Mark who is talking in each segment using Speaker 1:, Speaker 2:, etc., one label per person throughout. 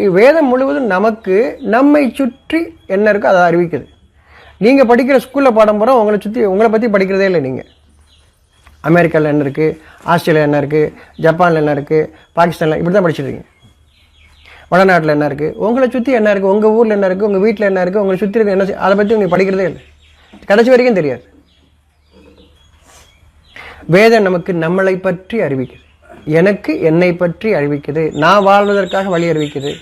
Speaker 1: வேதம் முழுவதும் நமக்கு நம்மை சுற்றி என்ன இருக்கோ அதை அறிவிக்குது. நீங்கள் படிக்கிற ஸ்கூலில் பாடம் போகிறோம் உங்களை சுற்றி உங்களை பற்றி படிக்கிறதே இல்லை நீங்கள் அமெரிக்காவில் என்ன இருக்குது ஆஸ்திரேலியா என்ன இருக்குது ஜப்பானில் என்ன இருக்குது பாகிஸ்தானில் இப்படி தான் படிச்சிருக்கீங்க வடநாட்டில் என்ன இருக்குது உங்களை சுற்றி என்ன இருக்குது உங்கள் ஊரில் என்ன இருக்குது உங்கள் வீட்டில் என்ன இருக்குது உங்களை சுற்றி இருக்க என்ன அதை பற்றி உங்களுக்கு படிக்கிறதே இல்லை. கடைசி வரைக்கும் தெரியாது. வேதம் நமக்கு நம்மளை பற்றி அறிவிக்குது. எனக்கு என்னை பற்றி அறிவிக்குது. நான் வாழ்வதற்காக வழி அறிவிக்குது.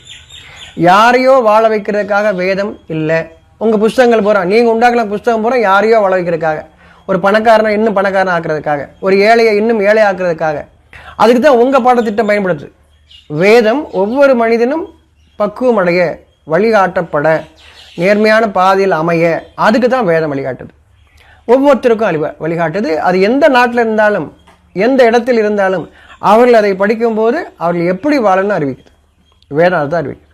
Speaker 1: யாரையோ வாழ வைக்கிறதுக்காக வேதம் இல்லை. உங்கள் புஸ்தகங்கள் போகிறோம் நீங்கள் உண்டாக்குன புஸ்தகம் பூரா யாரையோ வாழ வைக்கிறதுக்காக. ஒரு பணக்காரனை இன்னும் பணக்காரன் ஆக்குறதுக்காக. ஒரு ஏழையை இன்னும் ஏழை ஆக்குறதுக்காக. அதுக்கு தான் உங்கள் பாடத்திட்டம் பயன்படுது. வேதம் ஒவ்வொரு மனிதனும் பக்குவம் அடைய வழிகாட்டப்பட நேர்மையான பாதையில் அமைய அதுக்கு தான் வேதம் வழிகாட்டுது. ஒவ்வொருத்தருக்கும் அழிவ வழிகாட்டுது. அது எந்த நாட்டில் இருந்தாலும் எந்த இடத்தில் இருந்தாலும் அவர்கள் அதை படிக்கும்போது அவர்கள் எப்படி வாழணும்னு அறிவிக்குது வேதம் அதுதான் அறிவிக்குது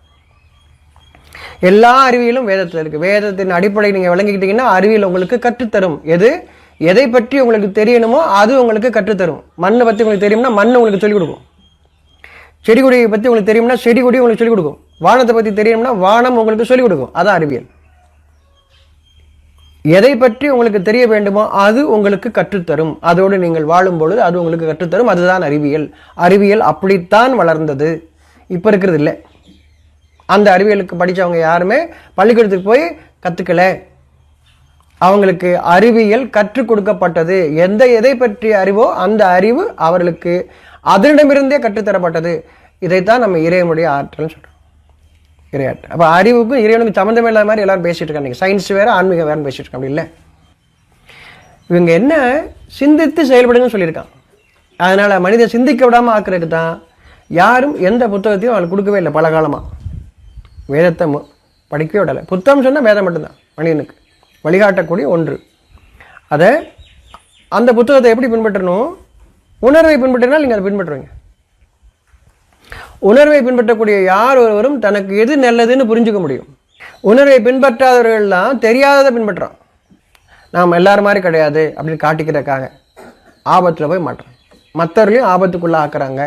Speaker 1: எல்லா அறிவியலும் வேதத்தில் இருக்குது வேதத்தின் அடிப்படையை நீங்கள் விளங்கிக்கிட்டீங்கன்னா அறிவியல் உங்களுக்கு கற்றுத்தரும். எது? எதை பற்றி உங்களுக்கு தெரியணுமோ அது உங்களுக்கு கற்றுத்தரும். மண்ணை பற்றி உங்களுக்கு தெரியும்னா மண் உங்களுக்கு சொல்லிக் கொடுக்கும். செடி கொடியை பற்றி உங்களுக்கு தெரியும்னா செடி கொடி உங்களுக்கு சொல்லிக் கொடுக்கும். வானத்தை பற்றி தெரியும்னா வானம் உங்களுக்கு சொல்லிக் கொடுக்கும். அதான் அறிவியல். எதை பற்றி உங்களுக்கு தெரிய வேண்டுமோ அது உங்களுக்கு கற்றுத்தரும். அதோடு நீங்கள் வாழும் பொழுது அது உங்களுக்கு கற்றுத்தரும். அதுதான் அறிவியல். அறிவியல் அப்படித்தான் வளர்ந்தது. இப்போ இருக்கிறது இல்லை. அந்த அறிவியலுக்கு படித்தவங்க யாருமே பள்ளிக்கூடத்துக்கு போய் கற்றுக்கல அவங்களுக்கு அறிவியல் கற்றுக் கொடுக்கப்பட்டது. எந்த எதை பற்றிய அறிவோ அந்த அறிவு அவர்களுக்கு அதனிடமிருந்தே கற்றுத்தரப்பட்டது. இதைத்தான் நம்ம இறைவனுடைய ஆற்றல்னு சொல்கிறோம் இறையாட் அப்போ அறிவுக்கும் இறைவனுக்கும் சம்மந்தமே இல்லாத மாதிரி எல்லாரும் பேசிட்டு இருக்காங்க. சயின்ஸ் வேறு ஆன்மீக வேறு பேசிட்டு இருக்காங்க. அப்படி இல்லை. இவங்க என்ன? சிந்தித்து செயல்படுங்கன்னு சொல்லியிருக்கான் அதனால் மனிதன் சிந்திக்க விடாமல் ஆக்குறதுக்கு தான் யாரும் எந்த புத்தகத்தையும் அவளுக்கு கொடுக்கவே இல்லை பல காலமாக வேதத்தை படிக்கவே விடலை. புத்தகம் சொன்னால் வேதம் மட்டும்தான் மனிதனுக்கு. வழிகாட்டக்கூடிய ஒன்று. அதை அந்த புத்தகத்தை எப்படி பின்பற்றணும்? உணர்வை பின்பற்றினால் நீங்கள் அதை பின்பற்றுவீங்க. உணர்வை பின்பற்றக்கூடிய யார் ஒருவரும் தனக்கு எது நல்லதுன்னு புரிஞ்சுக்க முடியும். உணர்வை பின்பற்றாதவர்கள்லாம் தெரியாததை பின்பற்றுறோம் நாம் எல்லாரும் மாதிரி கிடையாது அப்படின்னு காட்டிக்கிறதுக்காக ஆபத்தில் போய் மாட்டுறோம். மற்றவர்களையும் ஆபத்துக்குள்ளே ஆக்குறாங்க